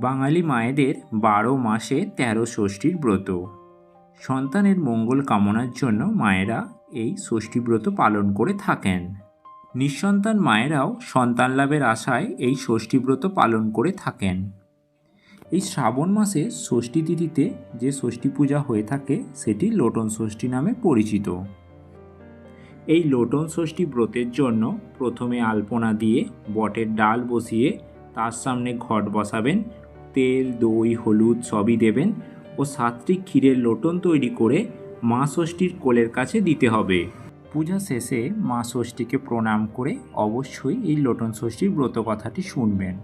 বাঙালি মায়েদের বারো মাসে তেরো ষষ্ঠীর ব্রত। সন্তানের মঙ্গল কামনার জন্য মায়েরা এই ষষ্ঠী ব্রত পালন করে থাকেন। নিঃসন্তান মায়েরাও সন্তান লাভের আশায় এই ষষ্ঠী ব্রত পালন করে থাকেন। এই শ্রাবণ মাসে ষষ্ঠী তিথিতে যে ষষ্ঠী পূজা হয়ে থাকে, সেটি লোটন ষষ্ঠী নামে পরিচিত। এই লোটন ষষ্ঠী ব্রতের জন্য প্রথমে আলপনা দিয়ে বটের ডাল বসিয়ে তার সামনে ঘট বসাবেন তেল, দই, হলুদ সবই দেবেন ও সাতটি ক্ষীরের লোটন তৈরি করে মা ষষ্ঠীর কোলের কাছে দিতে হবে। পূজা শেষে মা ষষ্ঠীকে প্রণাম করে অবশ্যই এই লোটন ষষ্ঠীর ব্রত কথাটি শুনবেন।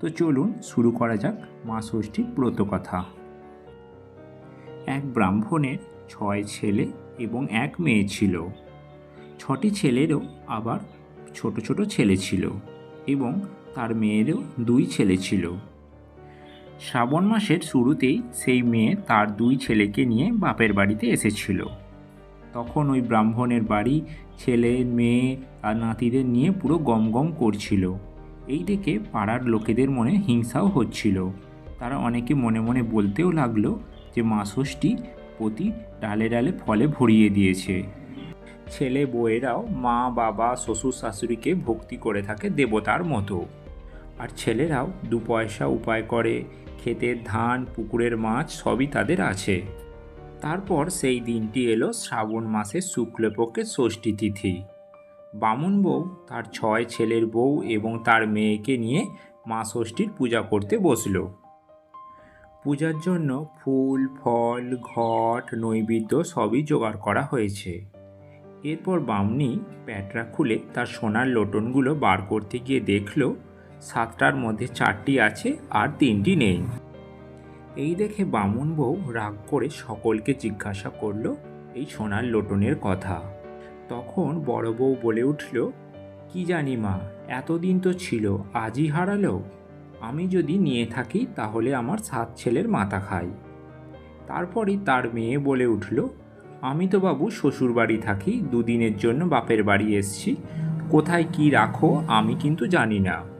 তো চলুন শুরু করা যাক মা ষষ্ঠীর ব্রত কথা এক ব্রাহ্মণের ছয় ছেলে এবং এক মেয়ে ছিল। ছটি ছেলেরও আবার ছোট ছোট ছেলে ছিল এবং তার মেয়েরও দুই ছেলে ছিল। শ্রাবণ মাসের শুরুতেই সেই মেয়ে তার দুই ছেলেকে নিয়ে বাপের বাড়িতে এসেছিল। তখন ওই ব্রাহ্মণের বাড়ি ছেলে, মেয়ে আর নাতিদের নিয়ে পুরো গম গম করছিল। এই দেখে পাড়ার লোকেদের মনে হিংসাও হচ্ছিল। তারা অনেকে মনে মনে বলতেও লাগল যে মা ষষ্ঠী প্রতি ডালে ডালে ফলে ভরিয়ে দিয়েছে। ছেলে বউয়েরাও মা, বাবা, শ্বশুর, শাশুড়িকে ভক্তি করে থাকে দেবতার মতো। আর ছেলেরাও দু পয়সা উপায় করে, ক্ষেতের ধান, পুকুরের মাছ সবই তাদের আছে। তারপর সেই দিনটি এলো শ্রাবণ মাসের শুক্লপক্ষের ষষ্ঠী তিথি। বামুন বউ তার ছয় ছেলের বউ এবং তার মেয়েকে নিয়ে মা ষষ্ঠীর পূজা করতে বসল। পূজার জন্য ফুল, ফল, ঘট, নৈবেদ্য সবই জোগাড় করা হয়েছে। এরপর বামনি প্যাটরা খুলে তার সোনার লোটনগুলো বার করতে গিয়ে দেখল সাতটার মধ্যে চারটি আছে আর তিনটি নেই। এই দেখে বামুন বউ রাগ করে সকলকে জিজ্ঞাসা করল, এই সোনার লোটনের কথা? তখন বড় বউ বলে উঠল, কি জানি মা, এতদিন তো ছিল, আজই হারালো। আমি যদি নিয়ে থাকি, তাহলে আমার সাত ছেলের মাথা খাই। তারপরই তার মেয়ে বলে উঠল, আমি তো বাবু শ্বশুর বাড়ি থাকি, দুদিনের জন্য বাপের বাড়ি এসছি। কোথায় কি রাখো, আমি কিন্তু জানি না।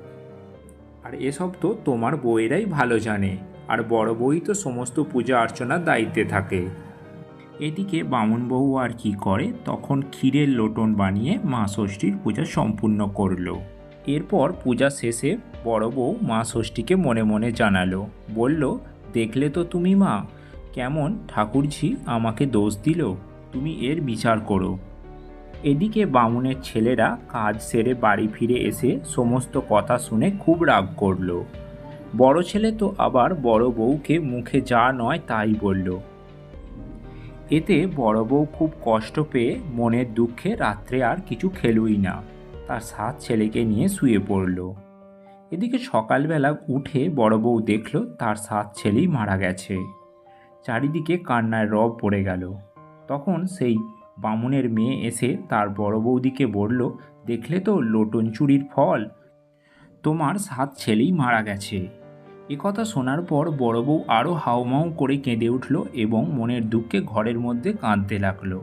আর এসব তো তোমার বউয়েরাই ভালো জানে। আর বড় বই তো সমস্ত পূজা অর্চনার দায়িত্বে থাকে। এদিকে বামুন বউ আর কি করে, তখন ক্ষীরের লোটন বানিয়ে মা ষষ্ঠীর পূজা সম্পূর্ণ করল। এরপর পূজা শেষে বড় বউ মা ষষ্ঠীকে মনে মনে জানালো। বলল, দেখলে তো তুমি মা, কেমন ঠাকুরঝি আমাকে দোষ দিল। তুমি এর বিচার করো। এদিকে বামুনের ছেলেরা কাজ সেরে বাড়ি ফিরে এসে সমস্ত কথা শুনে খুব রাগ করল। বড় ছেলে তো আবার বড় বউকে মুখে যা নয় তাই বলল। এতে বড় বউ খুব কষ্ট পেয়ে মনের দুঃখে রাত্রে আর কিছু খেলুই না। তার সাত ছেলেকে নিয়ে শুয়ে পড়ল। এদিকে সকালবেলা উঠে বড় বউ দেখল তার সাত ছেলেই মারা গেছে। চারিদিকে কান্নায় রব পড়ে গেল। তখন সেই বামুনের মেয়ে এসে তার বড় বৌদিকে বলল, দেখলে তো লোটন চুরির ফল। তোমার সাত ছেলেই মারা গেছে। এ কথা শোনার পর বড় বউ আরও হাউমাউ করে কেঁদে উঠল এবং মনের দুঃখে ঘরের মধ্যে কাঁদতে লাগল।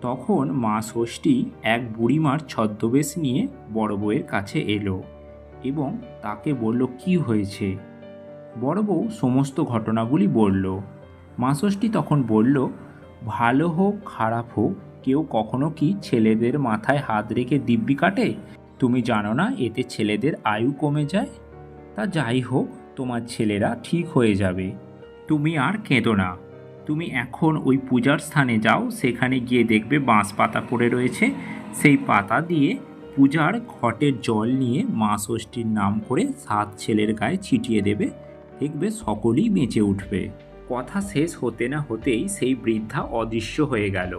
তখন মা ষষ্ঠী এক বুড়িমার ছদ্মবেশ নিয়ে বড় বউয়ের কাছে এলো এবং তাকে বলল, কি হয়েছে? বড় বউ সমস্ত ঘটনাগুলি বলল। মা ষষ্ঠী তখন বলল ভালো হোক, খারাপ হোক, কেউ কখনো কি ছেলেদের মাথায় হাত রেখে দিব্যি কাটে? তুমি জানো না, এতে ছেলেদের আয়ু কমে যায়? তা যাই হোক, তোমার ছেলেরা ঠিক হয়ে যাবে। তুমি আর কেঁদো না। তুমি এখন ওই পূজার স্থানে যাও, সেখানে গিয়ে দেখবে বাঁশ পাতা পড়ে রয়েছে। সেই পাতা দিয়ে পূজার ঘটের জল নিয়ে মা ষষ্ঠীর নাম করে সাত ছেলের গায়ে ছিটিয়ে দেবে। দেখবে সকলেই বেঁচে উঠবে। কথা শেষ হতে না হতেই সেই বৃদ্ধা অদৃশ্য হয়ে গেল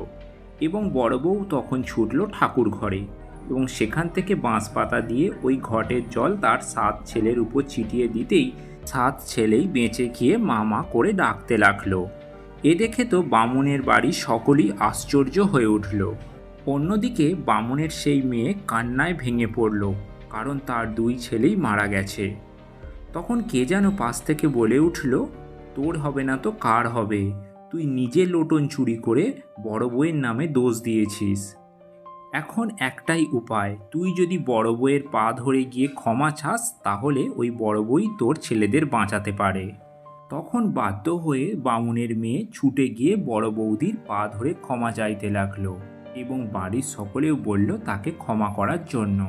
এবং বড় বউ তখন ছুটল ঠাকুর ঘরে এবং সেখান থেকে বাঁশ পাতা দিয়ে ওই ঘটের জল তার সাত ছেলের উপর ছিটিয়ে দিতেই সাত ছেলেই বেঁচে গিয়ে মা মা করে ডাকতে লাগল। এ দেখে তো বামুনের বাড়ি সকলেই আশ্চর্য হয়ে উঠল। অন্যদিকে বামুনের সেই মেয়ে কান্নায় ভেঙে পড়ল, কারণ তার দুই ছেলেই মারা গেছে। তখন কে যেন পাশ থেকে বলে উঠল তোর হবে না তো কার হবে? তুই নিজে লোটন চুরি করে বড় বউয়ের নামে দোষ দিয়েছিস। এখন একটাই উপায়, তুই যদি বড় বউয়ের পা ধরে গিয়ে ক্ষমা চাস, তাহলে ওই বড় বই তোর ছেলেদের বাঁচাতে পারে। তখন বাধ্য হয়ে বামুনের মেয়ে ছুটে গিয়ে বড় বৌদির পা ধরে ক্ষমা চাইতে লাগল এবং বাড়ির সকলেও বলল তাকে ক্ষমা করার জন্য।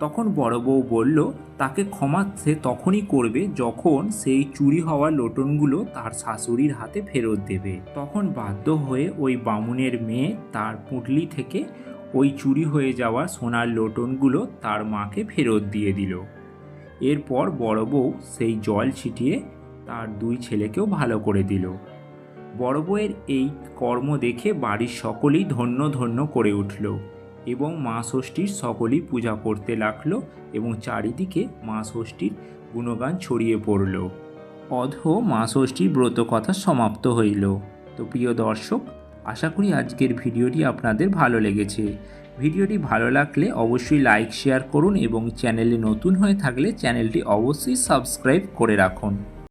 তখন বড় বউ বলল, তাকে ক্ষমা সে তখনই করবে যখন সেই চুরি হওয়া লোটনগুলো তার শাশুড়ির হাতে ফেরত দেবে। তখন বাধ্য হয়ে ওই বামুনের মেয়ে তার পুঁটলি থেকে ওই চুরি হয়ে যাওয়া সোনার লোটনগুলো তার মাকে ফেরত দিয়ে দিল। এরপর বড় বউ সেই জল ছিটিয়ে তার দুই ছেলেকেও ভালো করে দিল। বড় বউয়ের এই কর্ম দেখে বাড়ির সকলেই ধন্য ধন্য করে উঠল। এবং মা ষষ্ঠীর সকলেই পূজা করতে লাগল এবং চারিদিকে মা ষষ্ঠীর গুণগান ছড়িয়ে পড়ল। অধ মা ষষ্ঠীর ব্রত কথা সমাপ্ত হইল। তো প্রিয় দর্শক, আশা করি আজকের ভিডিওটি আপনাদের ভালো লেগেছে। ভিডিওটি ভালো লাগলে অবশ্যই লাইক, শেয়ার করুন এবং চ্যানেলে নতুন হয়ে থাকলে চ্যানেলটি অবশ্যই সাবস্ক্রাইব করে রাখুন।